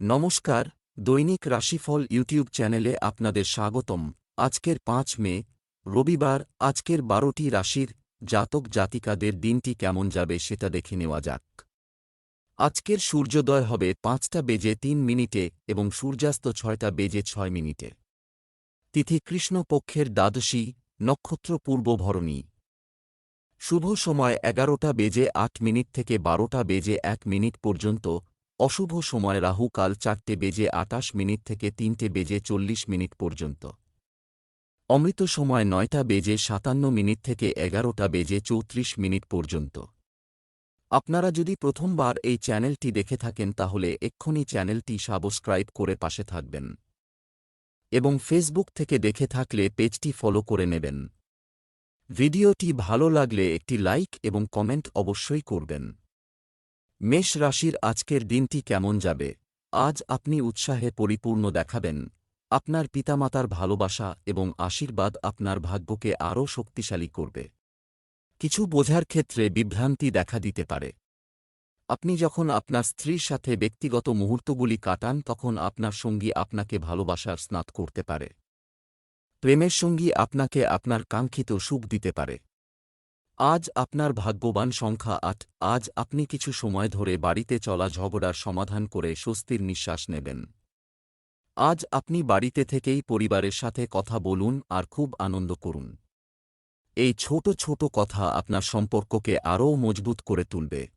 নমস্কার, দৈনিক রাশিফল ইউটিউব চ্যানেলে আপনাদের স্বাগতম। আজকের পাঁচ মে, রবিবার, আজকের বারোটি রাশির জাতক জাতিকাদের দিনটি কেমন যাবে সেটা দেখে নেওয়া যাক। আজকের সূর্যোদয় হবে পাঁচটা বেজে তিন মিনিটে এবং সূর্যাস্ত ছয়টা বেজে ছয় মিনিটে। তিথি কৃষ্ণপক্ষের দ্বাদশী, নক্ষত্র পূর্ব ভরণী। শুভ সময় এগারোটা বেজে আট মিনিট থেকে বারোটা বেজে এক মিনিট পর্যন্ত অশুভ সময় রাহু কাল চারটে বেজে আটাশ মিনিট থেকে তিনটে বেজে চল্লিশ মিনিট পর্যন্ত। অমৃত সময় নয়টা বেজে সাতান্ন মিনিট থেকে এগারোটা বেজে চৌত্রিশ মিনিট পর্যন্ত। আপনারা যদি প্রথমবার এই চ্যানেলটি দেখে থাকেন তাহলে এক্ষুনি চ্যানেলটি সাবস্ক্রাইব করে পাশে থাকবেন। এবং ফেসবুক থেকে দেখে থাকলে পেজটি ফলো করে নেবেন। ভিডিওটি ভালো লাগলে একটি লাইক এবং কমেন্ট অবশ্যই করবেন। মেষ রাশির আজকের দিনটি কেমন যাবে? আজ আপনি উৎসাহে পরিপূর্ণ দেখাবেন। আপনার পিতামাতার ভালোবাসা এবং আশীর্বাদ আপনার ভাগ্যকে আরও শক্তিশালী করবে। কিছু বোঝার ক্ষেত্রে বিভ্রান্তি দেখা দিতে পারে। আপনি যখন আপনার স্ত্রীর সাথে ব্যক্তিগত মুহূর্তগুলি কাটান, তখন আপনার সঙ্গী আপনাকে ভালোবাসার স্নাত করতে পারে। প্রেমের সঙ্গী আপনাকে আপনার কাঙ্ক্ষিত সুখ দিতে পারে। আজ আপনার ভাগ্যবান সংখ্যা আট, আজ আপনি কিছু সময় ধরে বাড়িতে চলা ঝগড়ার সমাধান করে স্বস্তির নিঃশ্বাস নেবেন। আজ আপনি বাড়িতে থেকেই পরিবারের সাথে কথা বলুন আর খুব আনন্দ করুন। এই ছোট ছোট কথা আপনার সম্পর্ককে আরও মজবুত করে তুলবে।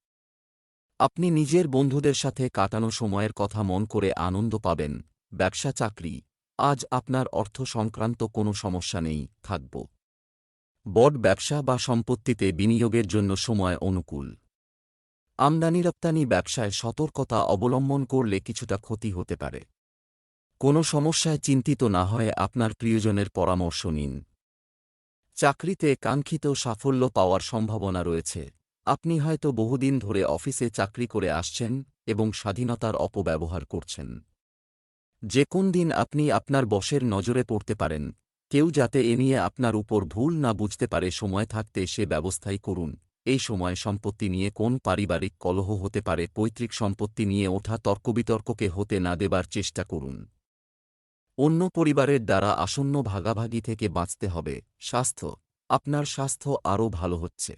আপনি নিজের বন্ধুদের সাথে কাটানো সময়ের কথা মন করে আনন্দ পাবেন, ব্যবসা, চাকরি। আজ আপনার অর্থ সংক্রান্ত কোনো সমস্যা নেই, থাকব। বড ব্যবসা বা সম্পত্তিতে বিনিয়োগের জন্য সময় অনুকূল। আমদানি রপ্তানি ব্যবসায় সতর্কতা অবলম্বন করলে কিছুটা ক্ষতি হতে পারে। কোনো সমস্যায় চিন্তিত না হয়ে আপনার প্রিয়জনের পরামর্শ নিন। চাকরিতে কাঙ্ক্ষিত সাফল্য পাওয়ার সম্ভাবনা রয়েছে। আপনি হয়তো বহুদিন ধরে অফিসে চাকরি করে আসছেন এবং স্বাধীনতার অপব্যবহার করছেন। যে কোন দিন আপনি আপনার বসের নজরে পড়তে পারেন। কেউ যাতে এ নিয়ে আপনার উপর ভুল না বুঝতে পারে, সময় থাকতে সে ব্যবস্থাই করুন। এই সময় সম্পত্তি নিয়ে কোন পারিবারিক কলহ হতে পারে, পৈতৃক সম্পত্তি নিয়ে ওঠা তর্কবিতর্ককে হতে না দেবার চেষ্টা করুন। অন্য পরিবারের দ্বারা আসন্ন ভাগাভাগি থেকে বাঁচতে হবে। স্বাস্থ্য, আপনার স্বাস্থ্য আরও ভালো হচ্ছে।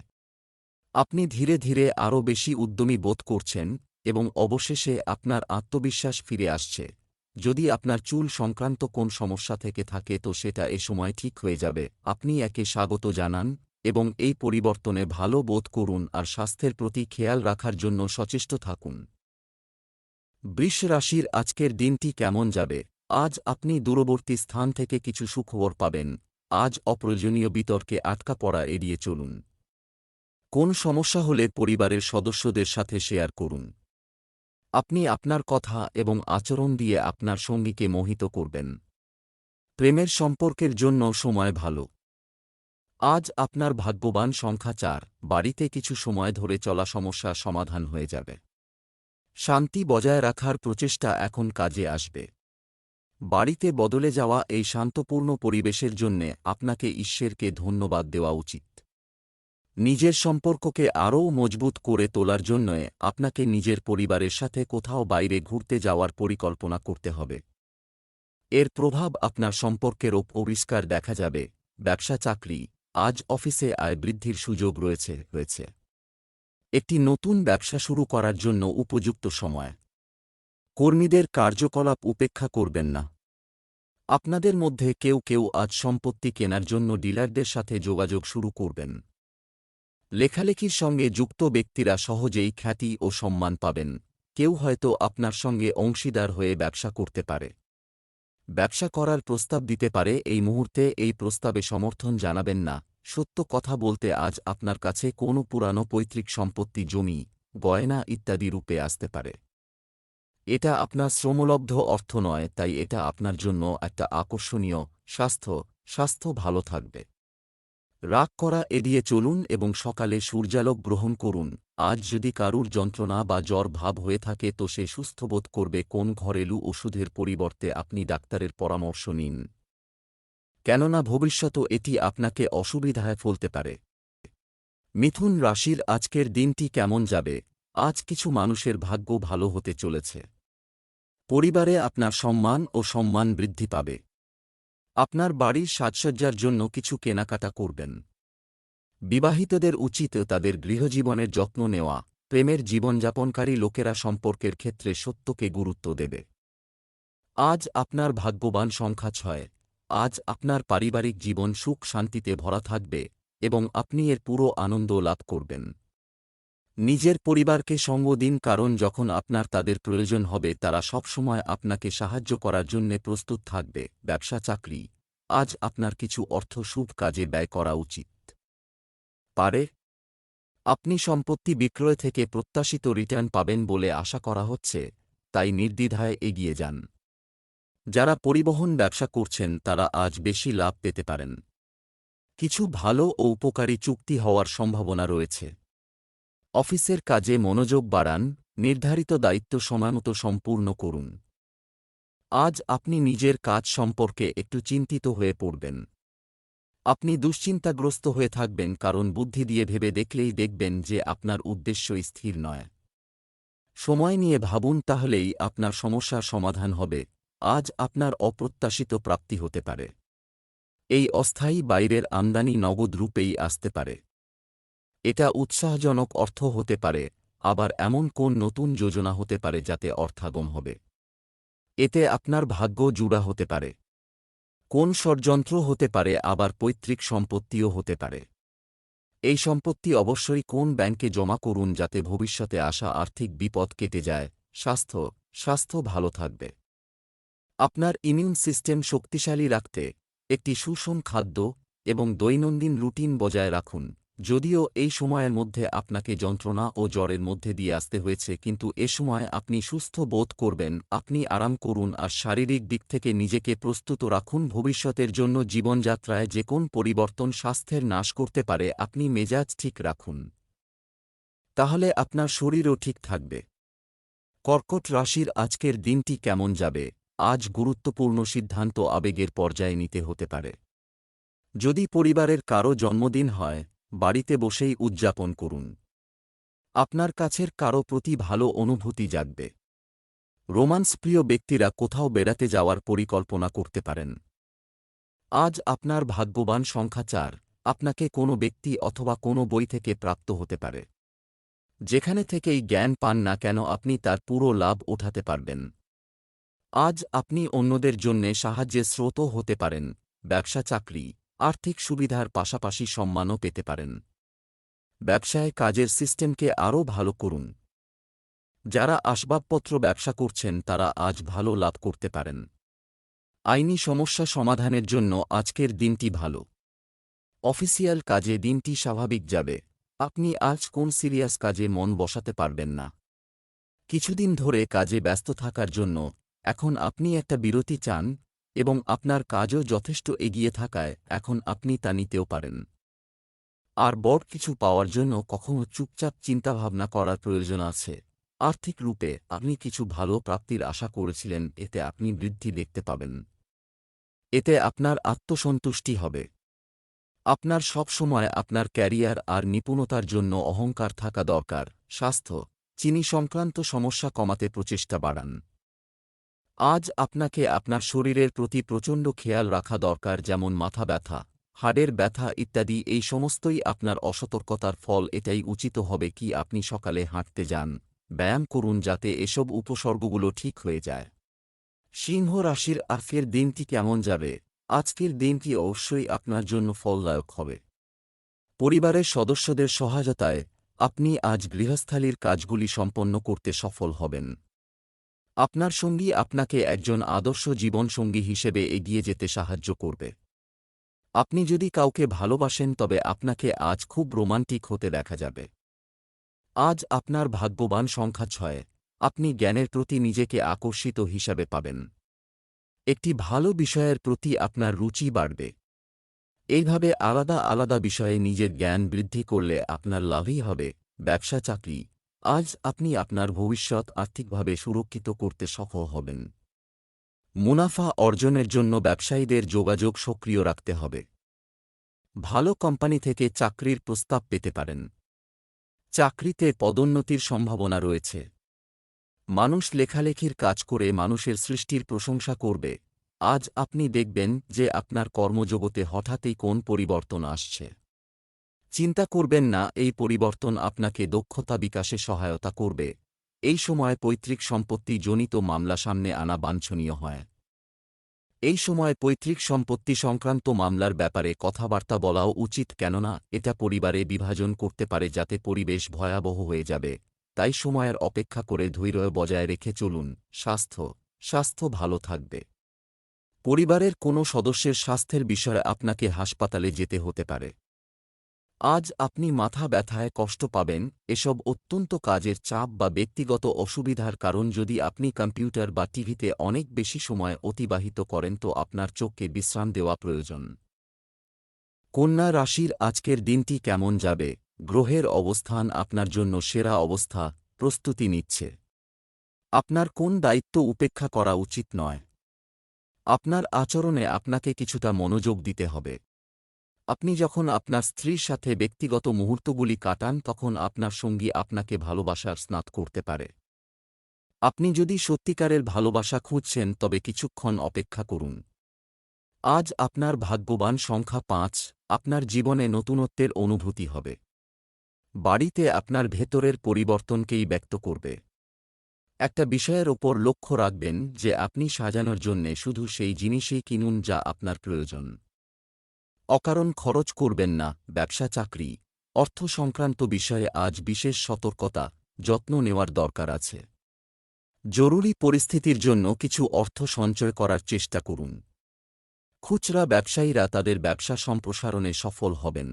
আপনি ধীরে ধীরে আরও বেশি উদ্যমী বোধ করছেন এবং অবশেষে আপনার আত্মবিশ্বাস ফিরে আসছে। যদি আপনার চুল সংক্রান্ত কোন সমস্যা থেকে থাকে তো সেটা এ সময় ঠিক হয়ে যাবে। আপনি একে স্বাগত জানান এবং এই পরিবর্তনে ভালো বোধ করুন আর স্বাস্থ্যের প্রতি খেয়াল রাখার জন্য সচেষ্ট থাকুন। বৃষ রাশির আজকের দিনটি কেমন যাবে? আজ আপনি দূরবর্তী স্থান থেকে কিছু সুখবর পাবেন। আজ অপ্রয়োজনীয় বিতর্কে আটকা পড়া এড়িয়ে চলুন। কোন সমস্যা হলে পরিবারের সদস্যদের সাথে শেয়ার করুন। আপনি আপনার কথা এবং আচরণ দিয়ে আপনার সঙ্গীকে মোহিত করবেন। প্রেমের সম্পর্কের জন্য সময় ভালো। আজ আপনার ভাগ্যবান সংখ্যা চার, বাড়িতে কিছু সময় ধরে চলা সমস্যা সমাধান হয়ে যাবে। শান্তি বজায় রাখার প্রচেষ্টা এখন কাজে আসবে। বাড়িতে বদলে যাওয়া এই শান্তপূর্ণ পরিবেশের জন্যে আপনাকে ঈশ্বরকে ধন্যবাদ দেওয়া উচিত। নিজের সম্পর্ককে আরও মজবুত করে তোলার জন্য আপনাকে নিজের পরিবারের সাথে কোথাও বাইরে ঘুরতে যাওয়ার পরিকল্পনা করতে হবে। এর প্রভাব আপনার সম্পর্কের পরিষ্কার দেখা যাবে। ব্যবসা চাকরি, আজ অফিসে আয় বৃদ্ধির সুযোগ রয়েছে রয়েছে একটি নতুন ব্যবসা শুরু করার জন্য উপযুক্ত সময়। কর্মীদের কার্যকলাপ উপেক্ষা করবেন না। আপনাদের মধ্যে কেউ কেউ আজ সম্পত্তি কেনার জন্য ডিলারদের সাথে যোগাযোগ শুরু করবেন। লেখালেখির সঙ্গে যুক্ত ব্যক্তিরা সহজেই খ্যাতি ও সম্মান পাবেন। কেউ হয়তো আপনার সঙ্গে অংশীদার হয়ে ব্যবসা করতে পারে। ব্যবসা করার প্রস্তাব দিতে পারে, এই মুহূর্তে এই প্রস্তাবে সমর্থন জানাবেন না। সত্য কথা বলতে আজ আপনার কাছে কোনো পুরানো পৈতৃক সম্পত্তি, জমি, গয়না ইত্যাদি রূপে আসতে পারে। এটা আপনার শ্রমলব্ধ অর্থ নয়, তাই এটা আপনার জন্য একটা আকর্ষণীয় স্বাস্থ্য স্বাস্থ্য ভালো থাকবে। রাগ করা এড়িয়ে চলুন এবং সকালে সূর্যালোক গ্রহণ করুন। আজ যদি কারুর যন্ত্রণা বা জ্বর ভাব হয়ে থাকে তো সে সুস্থবোধ করবে কোন ঘরেলু ওষুধের পরিবর্তে আপনি ডাক্তারের পরামর্শ নিন। কেননা ভবিষ্যত এটি আপনাকে অসুবিধায় ফলতে পারে। মিথুন রাশির আজকের দিনটি কেমন যাবে? আজ কিছু মানুষের ভাগ্য ভালো হতে চলেছে। পরিবারে আপনার সম্মান ও সম্মান বৃদ্ধি পাবে। আপনার বাড়ির সাজসজ্জার জন্য কিছু কেনাকাটা করবেন। বিবাহিতদের উচিত তাদের গৃহজীবনের যত্ন নেওয়া, প্রেমের জীবনযাপনকারী লোকেরা সম্পর্কের ক্ষেত্রে সত্যকে গুরুত্ব দেবে। আজ আপনার ভাগ্যবান সংখ্যা ছয়। আজ আপনার পারিবারিক জীবন সুখ শান্তিতে ভরা থাকবে এবং আপনি এর পুরো আনন্দ লাভ করবেন। নিজের পরিবারকে সঙ্গ দিন কারণ যখন আপনার তাদের প্রয়োজন হবে, তারা সবসময় আপনাকে সাহায্য করার জন্যে প্রস্তুত থাকবে। ব্যবসা, চাকরি। আজ আপনার কিছু অর্থ শুভ কাজে ব্যয় করা উচিত। পারে। আপনি সম্পত্তি বিক্রয় থেকে প্রত্যাশিত রিটার্ন পাবেন বলে আশা করা হচ্ছে, তাই নির্দ্বিধায় এগিয়ে যান। যারা পরিবহন ব্যবসা করছেন, তারা আজ বেশি লাভ পেতে পারেন। কিছু ভালো ও উপকারী চুক্তি হওয়ার সম্ভাবনা রয়েছে। অফিসের কাজে মনোযোগ বাড়ান, নির্ধারিত দায়িত্ব সময়মতো সম্পূর্ণ করুন। আজ আপনি নিজের কাজ সম্পর্কে একটু চিন্তিত হয়ে পড়বেন। আপনি দুশ্চিন্তাগ্রস্ত হয়ে থাকবেন কারণ বুদ্ধি দিয়ে ভেবে দেখলেই দেখবেন যে আপনার উদ্দেশ্য স্থির নয়। সময় নিয়ে ভাবুন তাহলেই আপনার সমস্যার সমাধান হবে। আজ আপনার অপ্রত্যাশিত প্রাপ্তি হতে পারে। এই অস্থায়ী বাইরের আমদানি নগদ রূপেই আসতে পারে। এটা উৎসাহজনক অর্থ হতে পারে, আবার এমন কোন নতুন যোজনা হতে পারে যাতে অর্থাগম হবে। এতে আপনার ভাগ্য জুড়া হতে পারে। কোন ষড়যন্ত্র হতে পারে, আবার পৈতৃক সম্পত্তিও হতে পারে। এই সম্পত্তি অবশ্যই কোন ব্যাংকে জমা করুন যাতে ভবিষ্যতে আসা আর্থিক বিপদ কেটে যায়, স্বাস্থ্য স্বাস্থ্য ভালো থাকবে। আপনার ইমিউন সিস্টেম শক্তিশালী রাখতে একটি সুষম খাদ্য এবং দৈনন্দিন রুটিন বজায় রাখুন। যদিও এই সময়ের মধ্যে আপনাকে যন্ত্রণা ও জ্বরের মধ্যে দিয়ে আসতে হয়েছে, কিন্তু এ সময় আপনি সুস্থ বোধ করবেন, আপনি আরাম করুন আর শারীরিক দিক থেকে নিজেকে প্রস্তুত রাখুন। ভবিষ্যতের জন্য জীবনযাত্রায় যে কোন পরিবর্তন স্বাস্থ্যের নাশ করতে পারে, আপনি মেজাজ ঠিক রাখুন। তাহলে আপনার শরীরও ঠিক থাকবে। কর্কট রাশির আজকের দিনটি কেমন যাবে? আজ গুরুত্বপূর্ণ সিদ্ধান্ত আবেগের পর্যায়ে নিতে হতে পারে। যদি পরিবারের কারও জন্মদিন হয় বাড়িতে বসেই উদযাপন করুন। আপনার কাছের কারও প্রতি ভালো অনুভূতি জাগবে। রোমান্সপ্রিয় ব্যক্তিরা কোথাও বেড়াতে যাওয়ার পরিকল্পনা করতে পারেন। আজ আপনার ভাগ্যবান সংখ্যা চার, আপনাকে কোনো ব্যক্তি অথবা কোনো বই থেকে প্রাপ্ত হতে পারে। যেখানে থেকেই জ্ঞান পান না কেন আপনি তার পুরো লাভ ওঠাতে পারবেন। আজ আপনি অন্যদের জন্যে সাহায্যের স্রোতও হতে পারেন, ব্যবসা চাকরি। আর্থিক সুবিধার পাশাপাশি সম্মানও পেতে পারেন। ব্যবসায় কাজের সিস্টেমকে আরও ভালো করুন। যারা আসবাবপত্র ব্যবসা করছেন, তারা আজ ভালো লাভ করতে পারেন। আইনি সমস্যা সমাধানের জন্য আজকের দিনটি ভালো। অফিসিয়াল কাজে দিনটি স্বাভাবিক যাবে। আপনি আজ কোন সিরিয়াস কাজে মন বসাতে পারবেন না। কিছুদিন ধরে কাজে ব্যস্ত থাকার জন্য এখন আপনি একটা বিরতি চান এবং আপনার কাজও যথেষ্ট এগিয়ে থাকায় এখন আপনি তা নিতেও পারেন। আর বড় কিছু পাওয়ার জন্য কখনো চুপচাপ চিন্তাভাবনা করার প্রয়োজন আছে। আর্থিক রূপে আপনি কিছু ভালো প্রাপ্তির আশা করেছিলেন, এতে আপনি বৃদ্ধি দেখতে পাবেন। এতে আপনার আত্মসন্তুষ্টি হবে। আপনার সব সময় আপনার ক্যারিয়ার আর নিপুণতার জন্য অহংকার থাকা দরকার। স্বাস্থ্য, চিনি সংক্রান্ত সমস্যা কমাতে প্রচেষ্টা বাড়ান। আজ আপনাকে আপনার শরীরের প্রতি প্রচণ্ড খেয়াল রাখা দরকার, যেমন মাথা ব্যথা, হাড়ের ব্যথা ইত্যাদি। এই সমস্তই আপনার অসতর্কতার ফল। এটাই উচিত হবে কি আপনি সকালে হাঁটতে যান, ব্যায়াম করুন যাতে এসব উপসর্গগুলো ঠিক হয়ে যায়। সিংহ রাশির আজকের দিনটি কেমন যাবে? আজকের দিনটি অবশ্যই আপনার জন্য ফলদায়ক হবে। পরিবারের সদস্যদের সহায়তায় আপনি আজ গৃহস্থালির কাজগুলি সম্পন্ন করতে সফল হবেন। আপনার সঙ্গী আপনাকে একজন আদর্শ জীবনসঙ্গী হিসেবে এগিয়ে যেতে সাহায্য করবে। আপনি যদি কাউকে ভালোবাসেন, তবে আপনাকে আজ খুব রোমান্টিক হতে দেখা যাবে। আজ আপনার ভাগ্যবান সংখ্যা ছয়। আপনি জ্ঞানের প্রতি নিজেকে আকর্ষিত হিসাবে পাবেন। একটি ভালো বিষয়ের প্রতি আপনার রুচি বাড়বে। এইভাবে আলাদা আলাদা বিষয়ে নিজের জ্ঞান বৃদ্ধি করলে আপনার লাভই হবে ব্যবসা চাকরি আজ আপনি আপনার ভবিষ্যৎ আর্থিকভাবে সুরক্ষিত করতে সফল হবেন। মুনাফা অর্জনের জন্য ব্যবসায়ীদের যোগাযোগ সক্রিয় রাখতে হবে। ভালো কোম্পানি থেকে চাকরির প্রস্তাব পেতে পারেন। চাকরিতে পদোন্নতির সম্ভাবনা রয়েছে। মানুষ লেখালেখির কাজ করে মানুষের সৃষ্টির প্রশংসা করবে। আজ আপনি দেখবেন যে আপনার কর্মজগতে হঠাৎই কোন পরিবর্তন আসছে। চিন্তা করবেন না, এই পরিবর্তন আপনাকে দক্ষতা বিকাশে সহায়তা করবে। এই সময় পৈতৃক সম্পত্তি জনিত মামলা সামনে আনা বাঞ্ছনীয় হয়। এই সময় পৈতৃক সম্পত্তি সংক্রান্ত মামলার ব্যাপারে কথাবার্তা বলাও উচিত, কেননা এটা পরিবারে বিভাজন করতে পারে যাতে পরিবেশ ভয়াবহ হয়ে যাবে। তাই সময়ের অপেক্ষা করে ধৈর্য বজায় রেখে চলুন। স্বাস্থ্য। স্বাস্থ্য ভালো থাকবে। পরিবারের কোনো সদস্যের স্বাস্থ্যের বিষয়ে আপনাকে হাসপাতালে যেতে হতে পারে। আজ আপনি মাথা ব্যথায় কষ্ট পাবেন, এসব অত্যন্ত কাজের চাপ বা ব্যক্তিগত অসুবিধার কারণ যদি আপনি কম্পিউটার বা টিভিতে অনেক বেশি সময় অতিবাহিত করেন তো আপনার চোখকে বিশ্রাম দেওয়া প্রয়োজন। কন্যা রাশির আজকের দিনটি কেমন যাবে? গ্রহের অবস্থান আপনার জন্য সেরা অবস্থা, প্রস্তুতি নিচ্ছে। আপনার কোন দায়িত্ব উপেক্ষা করা উচিত নয়। আপনার আচরণে আপনাকে কিছুটা মনোযোগ দিতে হবে। আপনি যখন আপনার স্ত্রীর সাথে ব্যক্তিগত মুহূর্তগুলি কাটান, তখন আপনার সঙ্গী আপনাকে ভালোবাসার স্নাত করতে পারে। আপনি যদি সত্যিকারের ভালোবাসা খুঁজছেন, তবে কিছুক্ষণ অপেক্ষা করুন। আজ আপনার ভাগ্যবান সংখ্যা পাঁচ, আপনার জীবনে নতুনত্বের অনুভূতি হবে। বাড়িতে আপনার ভেতরের পরিবর্তনকেই ব্যক্ত করবে। একটা বিষয়ের ওপর লক্ষ্য রাখবেন যে, আপনি সাজানোর জন্যে শুধু সেই জিনিসই কিনুন যা আপনার প্রয়োজন। অকারণ খরচ করবেন না, ব্যবসা চাকরি। অর্থ সংক্রান্ত বিষয়ে আজ বিশেষ সতর্কতা, যত্ন নেওয়ার দরকার আছে। জরুরি পরিস্থিতির জন্য কিছু অর্থ সঞ্চয় করার চেষ্টা করুন। খুচরা ব্যবসায়ীরা তাদের ব্যবসা সম্প্রসারণে সফল হবেন।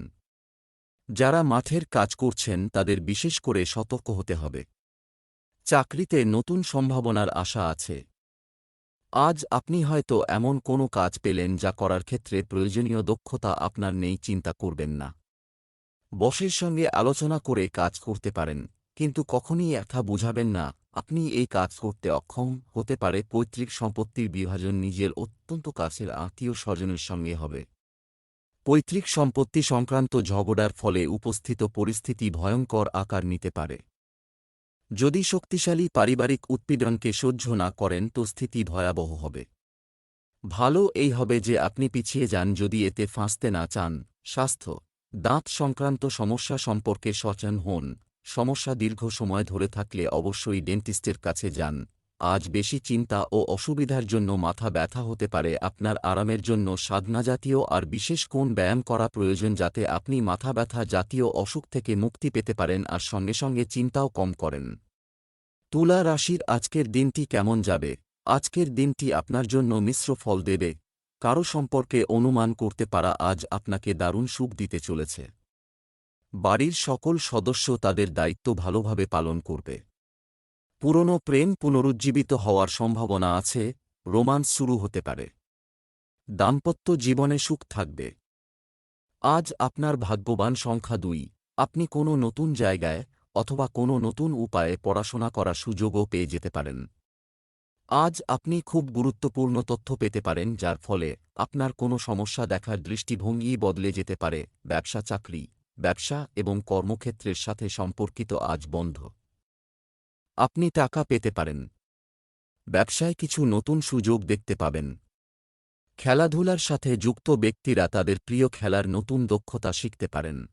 যারা মাঠের কাজ করছেন, তাদের বিশেষ করে সতর্ক হতে হবে। চাকরিতে নতুন সম্ভাবনার আশা আছে। আজ আপনি হয়তো এমন কোনো কাজ পেলেন যা করার ক্ষেত্রে প্রয়োজনীয় দক্ষতা আপনার নেই, চিন্তা করবেন না। বসের সঙ্গে আলোচনা করে কাজ করতে পারেন, কিন্তু কখনই এথা বুঝাবেন না, আপনি এই কাজ করতে অক্ষম হতে পারে, পৈতৃক সম্পত্তির বিভাজন নিজের অত্যন্ত কাছের আত্মীয় স্বজনের সঙ্গে হবে। পৈতৃক সম্পত্তি সংক্রান্ত ঝগড়ার ফলে উপস্থিত পরিস্থিতি ভয়ঙ্কর আকার নিতে পারে। যদি শক্তিশালী পারিবারিক উৎপীড়নকে সহ্য না করেন, তো স্থিতি ভয়াবহ হবে। ভালো এই হবে যে আপনি পিছিয়ে যান যদি এতে ফাঁসতে না চান। স্বাস্থ্য। দাঁত সংক্রান্ত সমস্যা সম্পর্কে সচেন হন। সমস্যা দীর্ঘ সময় ধরে থাকলে অবশ্যই ডেন্টিস্টের কাছে যান। আজ বেশি চিন্তা ও অসুবিধার জন্য মাথা ব্যথা হতে পারে। আপনার আরামের জন্য সাধনা জাতীয় আর বিশেষ কোন ব্যায়াম করা প্রয়োজন যাতে আপনি মাথা ব্যথা জাতীয় অসুখ থেকে মুক্তি পেতে পারেন আর সঙ্গে সঙ্গে চিন্তাও কম করেন। তুলা রাশির আজকের দিনটি কেমন যাবে? আজকের দিনটি আপনার জন্য মিশ্র ফল দেবে। কারও সম্পর্কে অনুমান করতে পারা আজ আপনাকে দারুণ সুখ দিতে চলেছে। বাড়ির সকল সদস্য তাদের দায়িত্ব ভালোভাবে পালন করবে। পুরনো প্রেম পুনরুজ্জীবিত হওয়ার সম্ভাবনা আছে, রোমান্স শুরু হতে পারে। দাম্পত্য জীবনে সুখ থাকবে। আজ আপনার ভাগ্যবান সংখ্যা দুই। আপনি কোনো নতুন জায়গায় অথবা কোনো নতুন উপায়ে পড়াশোনা করার সুযোগও পেয়ে যেতে পারেন। আজ আপনি খুব গুরুত্বপূর্ণ তথ্য পেতে পারেন, যার ফলে আপনার কোনো সমস্যা দেখার দৃষ্টিভঙ্গি বদলে যেতে পারে। ব্যবসা চাকরি ব্যবসা এবং কর্মক্ষেত্রের সাথে সম্পর্কিত আজ বন্ধ। আপনি টাকা পেতে পারেন। ব্যবসায় কিছু নতুন সুযোগ দেখতে পাবেন। খেলাধুলার সাথে যুক্ত ব্যক্তিরা তাদের প্রিয় খেলার নতুন দক্ষতা শিখতে পারেন।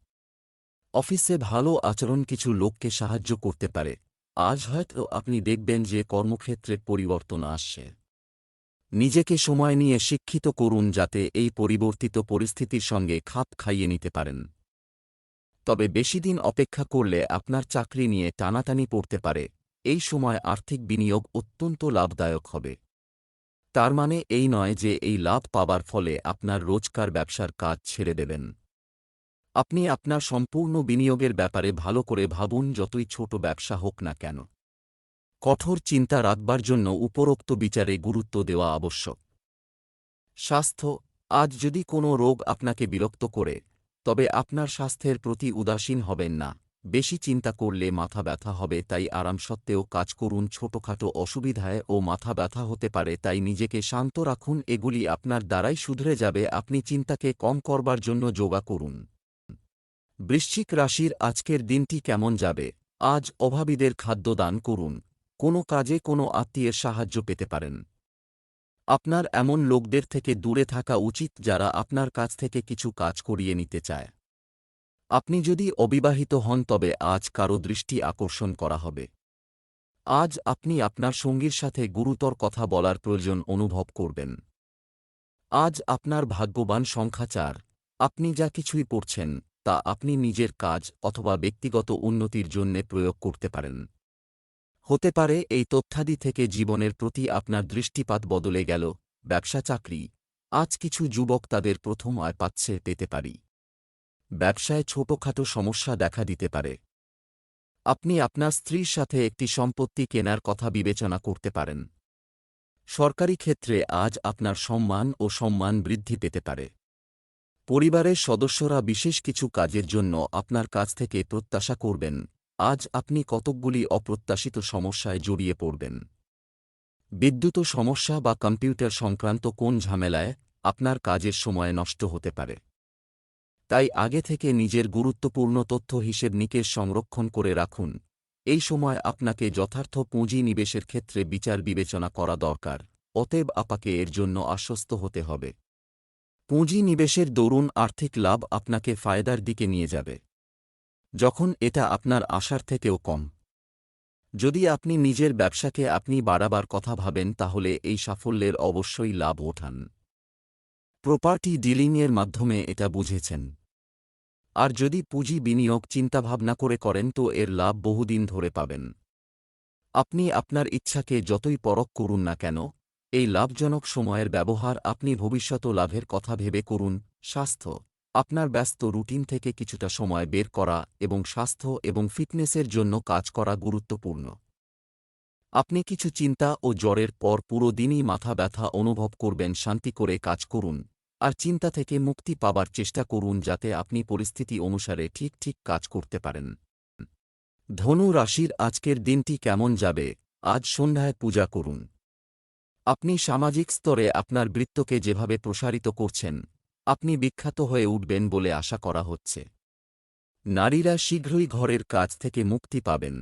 অফিসে ভালো আচরণ কিছু লোককে সাহায্য করতে পারে। আজ হয়তো আপনি দেখবেন যে কর্মক্ষেত্রে পরিবর্তন আসছে। নিজেকে সময় নিয়ে শিক্ষিত করুন যাতে এই পরিবর্তিত পরিস্থিতির সঙ্গে খাপ খাইয়ে নিতে পারেন। তবে বেশি দিন অপেক্ষা করলে আপনার চাকরি নিয়ে টানাটানি পড়তে পারে। এই সময় আর্থিক বিনিয়োগ অত্যন্ত লাভদায়ক হবে। তার মানে এই নয় যে এই লাভ পাবার ফলে আপনার রোজকার ব্যবসার কাজ ছেড়ে দেবেন। আপনি আপনার সম্পূর্ণ বিনিয়োগের ব্যাপারে ভালো করে ভাবুন যতই ছোট ব্যবসা হোক না কেন। কঠোর চিন্তা রাখবার জন্য উপরোক্ত বিচারে গুরুত্ব দেওয়া আবশ্যক। স্বাস্থ্য, আজ যদি কোনো রোগ আপনাকে বিরক্ত করে, তবে আপনার স্বাস্থ্যের প্রতি উদাসীন হবেন না। বেশি চিন্তা করলে মাথা ব্যথা হবে, তাই আরাম সত্ত্বেও কাজ করুন। ছোটখাটো অসুবিধায় ও মাথা ব্যথা হতে পারে, তাই নিজেকে শান্ত রাখুন। এগুলি আপনার দ্বারাই শুধরে যাবে। আপনি চিন্তাকে কম করবার জন্য যোগা করুন। বৃশ্চিক রাশির আজকের দিনটি কেমন যাবে? আজ অভাবীদের খাদ্য দান করুন। কোনো কাজে কোনো আত্মীয়ের সাহায্য পেতে পারেন। আপনার এমন লোকদের থেকে দূরে থাকা উচিত, যারা আপনার কাছ থেকে কিছু কাজ করিয়ে নিতে চায়। আপনি যদি অবিবাহিত হন, তবে আজ কারও দৃষ্টি আকর্ষণ করা হবে। আজ আপনি আপনার সঙ্গীর সাথে গুরুতর কথা বলার প্রয়োজন অনুভব করবেন। আজ আপনার ভাগ্যবান সংখ্যা চার। আপনি যা কিছুই পড়ছেন তা আপনি নিজের কাজ অথবা ব্যক্তিগত উন্নতির জন্যে প্রয়োগ করতে পারেন। হতে পারে এই তথ্যাদি থেকে জীবনের প্রতি আপনার দৃষ্টিপাত বদলে গেল, ব্যবসা চাকরি। আজ কিছু যুবক তাদের প্রথম আয় পাচ্ছে পেতে পারি। ব্যবসায় ছোটখাটো সমস্যা দেখা দিতে পারে। আপনি আপনার স্ত্রীর সাথে একটি সম্পত্তি কেনার কথা বিবেচনা করতে পারেন। সরকারি ক্ষেত্রে আজ আপনার সম্মান ও সম্মান বৃদ্ধি পেতে পারে। পরিবারের সদস্যরা বিশেষ কিছু কাজের জন্য আপনার কাছ থেকে প্রত্যাশা করবেন, আজ আপনি কতকগুলি অপ্রত্যাশিত সমস্যায় জড়িয়ে পড়বেন। বিদ্যুৎ সমস্যা বা কম্পিউটার সংক্রান্ত কোন ঝামেলায় আপনার কাজের সময় নষ্ট হতে পারে? তাই আগে থেকে নিজের গুরুত্বপূর্ণ তথ্য হিসেব নিকেশ সংরক্ষণ করে রাখুন। এই সময় আপনাকে যথার্থ পুঁজি নিবেশের ক্ষেত্রে বিচার বিবেচনা করা দরকার। অতএব আপাকে এর জন্য আশ্বস্ত হতে হবে। পুঁজি নিবেশের দরুন আর্থিক লাভ আপনাকে ফায়দার দিকে নিয়ে যাবে। যখন এটা আপনার আশার থেকেও কম। যদি আপনি নিজের ব্যবসাকে আপনি বাড়াবার কথা ভাবেন, তাহলে এই সাফল্যের অবশ্যই লাভ ওঠান। প্রপার্টি ডিলিংয়ের মাধ্যমে এটা বুঝেছেন। আর যদি পুঁজি বিনিয়োগ চিন্তাভাবনা করে করেন তো এর লাভ বহুদিন ধরে পাবেন। আপনি আপনার ইচ্ছাকে যতই পরখ করুন না কেন, এই লাভজনক সময়ের ব্যবহার আপনি ভবিষ্যত লাভের কথা ভেবে করুন, স্বাস্থ্য, আপনার ব্যস্ত রুটিন থেকে কিছুটা সময় বের করা এবং স্বাস্থ্য এবং ফিটনেসের জন্য কাজ করা গুরুত্বপূর্ণ। আপনি কিছু চিন্তা ও জ্বরের পর পুরো দিনই মাথা ব্যথা অনুভব করবেন, শান্তি করে কাজ করুন। আর চিন্তা থেকে মুক্তি পাবার চেষ্টা করুন যাতে আপনি পরিস্থিতি অনুসারে ঠিক ঠিক কাজ করতে পারেন। ধনু রাশির আজকের দিনটি কেমন যাবে? আজ সন্ধ্যায় পূজা করুন। আপনি সামাজিক স্তরে আপনার বৃত্তকে যেভাবে প্রসারিত করছেন, আপনি বিখ্যাত হয়ে উঠবেন বলে আশা করা হচ্ছে। নারীরা শীঘ্রই ঘরের কাজ থেকে মুক্তি পাবেন।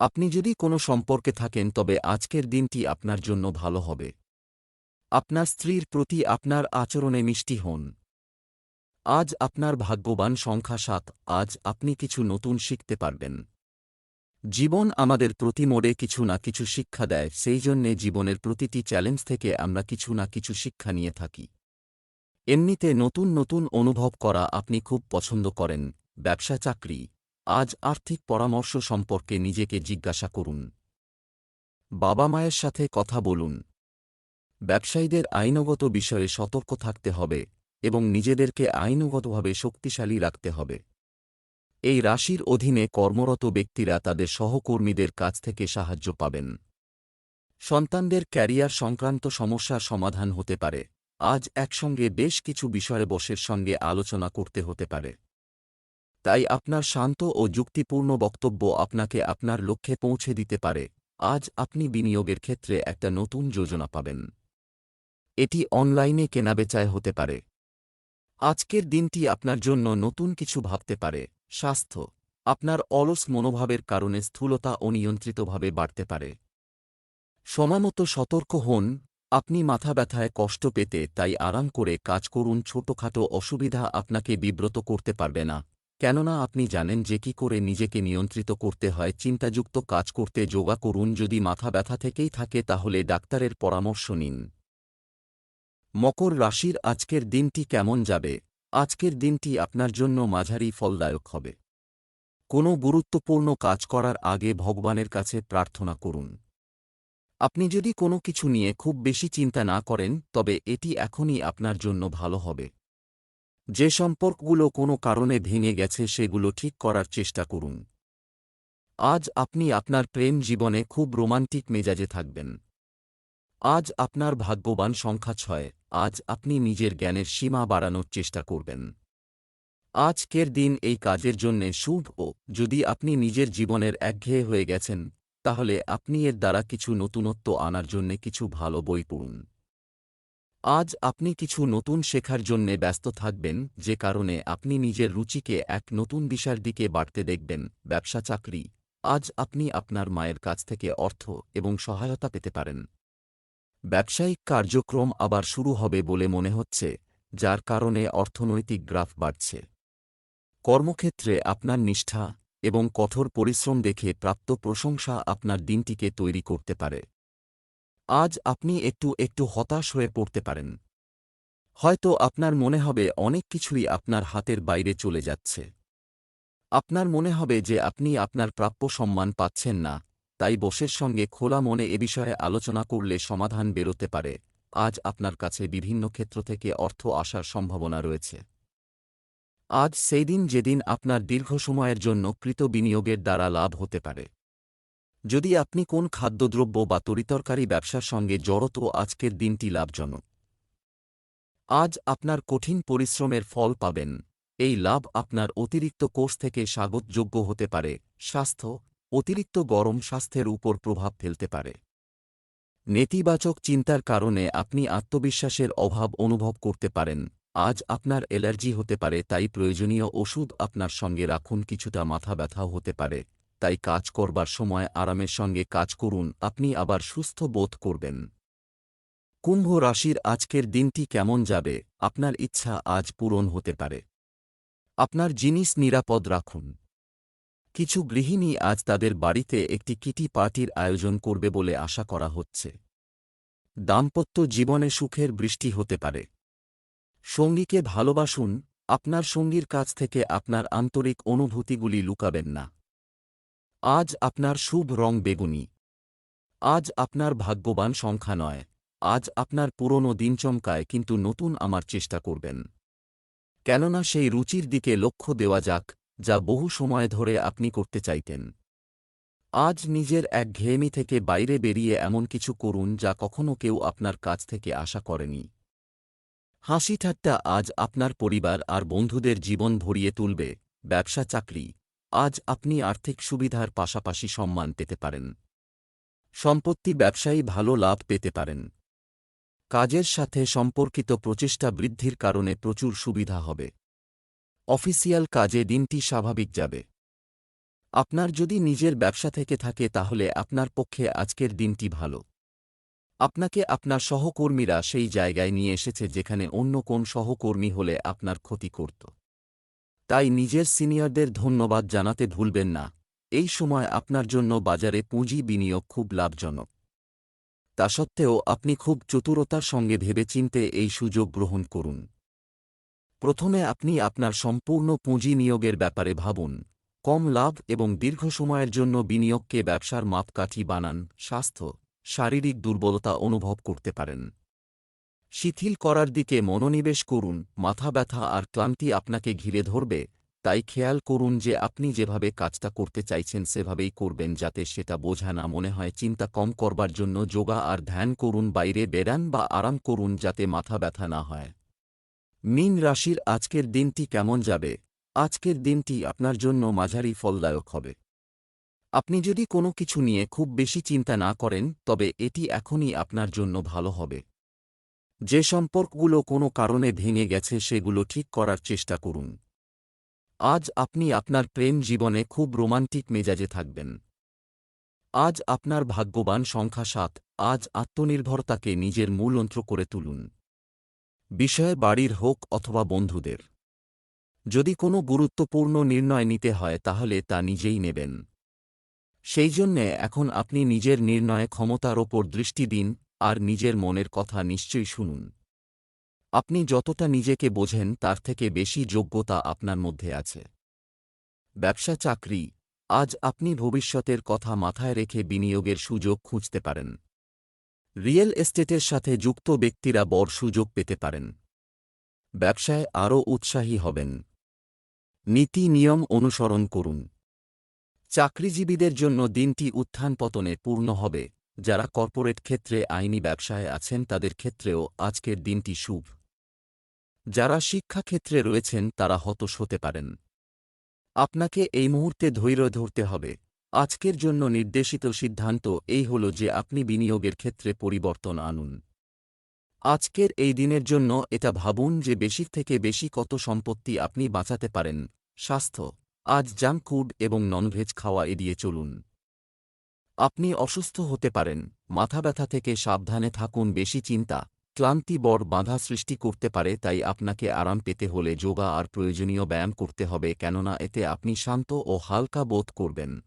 আপনি যদি কোনো সম্পর্কে থাকেন তবে আজকের দিনটি আপনার জন্য ভালো হবে। আপনার স্ত্রীর প্রতি আপনার আচরণে মিষ্টি হন। আজ আপনার ভাগ্যবান সংখ্যা সাত, আজ আপনি কিছু নতুন শিখতে পারবেন। জীবন আমাদের প্রতি মোড়ে কিছু না কিছু শিক্ষা দেয়, সেই জন্যে জীবনের প্রতিটি চ্যালেঞ্জ থেকে আমরা কিছু না কিছু শিক্ষা নিয়ে থাকি। এমনিতে নতুন নতুন অনুভব করা আপনি খুব পছন্দ করেন, ব্যবসা চাকরি। আজ আর্থিক পরামর্শ সম্পর্কে নিজেকে জিজ্ঞাসা করুন। বাবা মায়ের সাথে কথা বলুন। ব্যবসায়ীদের আইনগত বিষয়ে সতর্ক থাকতে হবে এবং নিজেদেরকে আইনগতভাবে শক্তিশালী রাখতে হবে। এই রাশির অধীনে কর্মরত ব্যক্তিরা তাদের সহকর্মীদের কাছ থেকে সাহায্য পাবেন। সন্তানদের ক্যারিয়ার সংক্রান্ত সমস্যার সমাধান হতে পারে। আজ একসঙ্গে বেশ কিছু বিষয়ে বসের সঙ্গে আলোচনা করতে হতে পারে। তাই আপনার শান্ত ও যুক্তিপূর্ণ বক্তব্য আপনাকে আপনার লক্ষ্যে পৌঁছে দিতে পারে। আজ আপনি বিনিয়োগের ক্ষেত্রে একটা নতুন যোজনা পাবেন। এটি অনলাইনে কেনাবেচায় হতে পারে। আজকের দিনটি আপনার জন্য নতুন কিছু ভাবতে পারে। স্বাস্থ্য, আপনার অলস মনোভাবের কারণে স্থূলতা অনিয়ন্ত্রিতভাবে বাড়তে পারে। সময়মতো সতর্ক হন, আপনি মাথা ব্যথায় কষ্ট পেতে তাই আরাম করে কাজ করুন, ছোটখাটো অসুবিধা আপনাকে বিব্রত করতে পারবে না। কেননা আপনি জানেন যে কি করে নিজেকে নিয়ন্ত্রিত করতে হয়, চিন্তাযুক্ত কাজ করতে যোগা করুন, যদি মাথা ব্যথা থেকেই থাকে তাহলে ডাক্তারের পরামর্শ নিন। মকর রাশির আজকের দিনটি কেমন যাবে? আজকের দিনটি আপনার জন্য মাঝারি ফলদায়ক হবে। কোনো গুরুত্বপূর্ণ কাজ করার আগে ভগবানের কাছে প্রার্থনা করুন। আপনি যদি কোনো কিছু নিয়ে খুব বেশি চিন্তা না করেন, তবে এটি এখনই আপনার জন্য ভালো হবে। যে সম্পর্কগুলো কোনো কারণে ভেঙে গেছে, সেগুলো ঠিক করার চেষ্টা করুন। আজ আপনি আপনার প্রেম জীবনে খুব রোমান্টিক মেজাজে থাকবেন। আজ আপনার ভাগ্যবান সংখ্যা ছয়, আজ আপনি নিজের জ্ঞানের সীমা বাড়ানোর চেষ্টা করবেন। আজকের দিন এই কাজের জন্যে শুভ, ও যদি আপনি নিজের জীবনের একঘেয়ে হয়ে গেছেন, তাহলে আপনি এর দ্বারা কিছু নতুনত্ব আনার জন্যে কিছু ভালো বই পড়ুন। আজ আপনি কিছু নতুন শেখার জন্যে ব্যস্ত থাকবেন, যে কারণে আপনি নিজের রুচিকে এক নতুন দিশার দিকে বাড়তে দেখবেন, ব্যবসা চাকরি। আজ আপনি আপনার মায়ের কাছ থেকে অর্থ এবং সহায়তা পেতে পারেন। ব্যবসায়িক কার্যক্রম আবার শুরু হবে বলে মনে হচ্ছে, যার কারণে অর্থনৈতিক গ্রাফ বাড়ছে। কর্মক্ষেত্রে আপনার নিষ্ঠা এবং কঠোর পরিশ্রম দেখে প্রাপ্ত প্রশংসা আপনার দিনটিকে তৈরি করতে পারে। আজ আপনি একটু একটু হতাশ হয়ে পড়তে পারেন। হয়তো আপনার মনে হবে অনেক কিছুই আপনার হাতের বাইরে চলে যাচ্ছে। আপনার মনে হবে যে আপনি আপনার প্রাপ্য সম্মান পাচ্ছেন না। তাই বসের সঙ্গে খোলা মনে এ বিষয়ে আলোচনা করলে সমাধান বেরোতে পারে। আজ আপনার কাছে বিভিন্ন ক্ষেত্র থেকে অর্থ আসার সম্ভাবনা রয়েছে। আজ সেই দিন যেদিন আপনার দীর্ঘ সময়ের জন্য কৃত বিনিয়োগের দ্বারা লাভ হতে পারে। যদি আপনি কোন খাদ্যদ্রব্য বা তরিতরকারি ব্যবসার সঙ্গে জড়ত, আজকের দিনটি লাভজনক। আজ আপনার কঠিন পরিশ্রমের ফল পাবেন। এই লাভ আপনার অতিরিক্ত কোষ থেকে স্বাগতযোগ্য হতে পারে। স্বাস্থ্য অতিরিক্ত গরম স্বাস্থ্যের উপর প্রভাব ফেলতে পারে। নেতিবাচক চিন্তার কারণে আপনি আত্মবিশ্বাসের অভাব অনুভব করতে পারেন। আজ আপনার অ্যালার্জি হতে পারে, তাই প্রয়োজনীয় ওষুধ আপনার সঙ্গে রাখুন, কিছুটা মাথা ব্যথাও হতে পারে। তাই কাজ করবার সময় আরামের সঙ্গে কাজ করুন, আপনি আবার সুস্থ বোধ করবেন। কুম্ভ রাশির আজকের দিনটি কেমন যাবে? আপনার ইচ্ছা আজ পূরণ হতে পারে। আপনার জিনিস নিরাপদ রাখুন। কিছু গৃহিণী আজ তাদের বাড়িতে একটি কিটি পার্টির আয়োজন করবে বলে আশা করা হচ্ছে। দাম্পত্য জীবনে সুখের বৃষ্টি হতে পারে। সঙ্গীকে ভালোবাসুন, আপনার সঙ্গীর কাছ থেকে আপনার আন্তরিক অনুভূতিগুলি লুকাবেন না। আজ আপনার শুভ রং বেগুনি। আজ আপনার ভাগ্যবান সংখ্যা নয়। আজ আপনার পুরনো দিন চমকায় কিন্তু নতুন আমার চেষ্টা করবেন। কেননা সেই রুচির দিকে লক্ষ্য দেওয়া যাক যা বহু সময় ধরে আপনি করতে চাইতেন। আজ নিজের এক ঘেয়েমি থেকে বাইরে বেরিয়ে এমন কিছু করুন যা কখনো কেউ আপনার কাছ থেকে আশা করেনি। হাসি ঠাট্টা আজ আপনার পরিবার আর বন্ধুদের জীবন ভরিয়ে তুলবে, ব্যবসা, চাকরি। আজ আপনি আর্থিক সুবিধার পাশাপাশি সম্মান পেতে পারেন। সম্পত্তি ব্যবসায়ী ভালো লাভ পেতে পারেন। কাজের সাথে সম্পর্কিত প্রচেষ্টা বৃদ্ধির কারণে প্রচুর সুবিধা হবে। অফিসিয়াল কাজে দিনটি স্বাভাবিক যাবে। আপনার যদি নিজের ব্যবসা থেকে থাকে তাহলে আপনার পক্ষে আজকের দিনটি ভালো। আপনাকে আপনার সহকর্মীরা সেই জায়গায় নিয়ে এসেছে যেখানে অন্য কোন সহকর্মী হলে আপনার ক্ষতি করত। তাই নিজের সিনিয়রদের ধন্যবাদ জানাতে ভুলবেন না। এই সময় আপনার জন্য বাজারে পুঁজি বিনিয়োগ খুব লাভজনক। তা সত্ত্বেও আপনি খুব চতুরতার সঙ্গে ভেবেচিন্তে এই সুযোগ গ্রহণ করুন। প্রথমে আপনি আপনার সম্পূর্ণ পুঁজি নিয়োগের ব্যাপারে ভাবুন। কম লাভ এবং দীর্ঘ সময়ের জন্য বিনিয়োগকে ব্যবসার মাপকাঠি বানান, স্বাস্থ্য, শারীরিক দুর্বলতা অনুভব করতে পারেন। শিথিল করার দিকে মনোনিবেশ করুন, মাথা ব্যথা আর ক্লান্তি আপনাকে ঘিরে ধরবে, তাই খেয়াল করুন যে আপনি যেভাবে কাজটা করতে চাইছেন সেভাবেই করবেন যাতে সেটা বোঝা না মনে হয় চিন্তা কম করবার জন্য যোগা আর ধ্যান করুন, বাইরে বেড়ান বা আরাম করুন যাতে মাথা ব্যথা না হয়। মীন রাশির আজকের দিনটি কেমন যাবে? আজকের দিনটি আপনার জন্য মাঝারি ফলদায়ক হবে। আপনি যদি কোনো কিছু নিয়ে খুব বেশি চিন্তা না করেন, তবে এটি এখনই আপনার জন্য ভালো হবে। যে সম্পর্কগুলো কোনো কারণে ভেঙে গেছে, সেগুলো ঠিক করার চেষ্টা করুন। আজ আপনি আপনার প্রেম জীবনে খুব রোমান্টিক মেজাজে থাকবেন। আজ আপনার ভাগ্যবান সংখ্যা সাত। আজ আত্মনির্ভরতাকে নিজের মূলন্ত্র করে তুলুন। বিষয় বাড়ির হোক অথবা বন্ধুদের। যদি কোনো গুরুত্বপূর্ণ নির্ণয় নিতে হয়, তাহলে তা নিজেই নেবেন। সেই জন্যে এখন আপনি নিজের নির্ণয়ে ক্ষমতার ওপর দৃষ্টি দিন, আর নিজের মনের কথা নিশ্চয়ই শুনুন। আপনি যতটা নিজেকে বোঝেন, তার থেকে বেশি যোগ্যতা আপনার মধ্যে আছে। ব্যবসা চাকরি, আজ আপনি ভবিষ্যতের কথা মাথায় রেখে বিনিয়োগের সুযোগ খুঁজতে পারেন। রিয়েল এস্টেটের সাথে যুক্ত ব্যক্তিরা বড় সুযোগ পেতে পারেন। ব্যবসায় আরও উৎসাহী হবেন। নীতি নিয়ম অনুসরণ করুন। চাকরিজীবীদের জন্য দিনটি উত্থান পতনে পূর্ণ হবে। যারা কর্পোরেট ক্ষেত্রে আইনি ব্যবসায় আছেন, তাদের ক্ষেত্রেও আজকের দিনটি শুভ। যারা শিক্ষাক্ষেত্রে রয়েছেন, তারা হতশ হতে পারেন। আপনাকে এই মুহূর্তে ধৈর্য ধরতে হবে। আজকের জন্য নির্দেশিত সিদ্ধান্ত এই হল যে আপনি বিনিয়োগের ক্ষেত্রে পরিবর্তন আনুন। আজকের এই দিনের জন্য এটা ভাবুন যে বেশি থেকে বেশি কত সম্পত্তি আপনি বাঁচাতে পারেন। স্বাস্থ্য, আজ জাঙ্ক ফুড এবং ননভেজ খাওয়া এড়িয়ে চলুন। আপনি অসুস্থ হতে পারেন, মাথা ব্যথা থেকে সাবধানে থাকুন, বেশি চিন্তা, ক্লান্তি বড় বাধা সৃষ্টি করতে পারে, তাই আপনাকে আরাম পেতে হলে যোগা আর প্রয়োজনীয় ব্যায়াম করতে হবে, কেননা এতে আপনি শান্ত ও হালকা বোধ করবেন।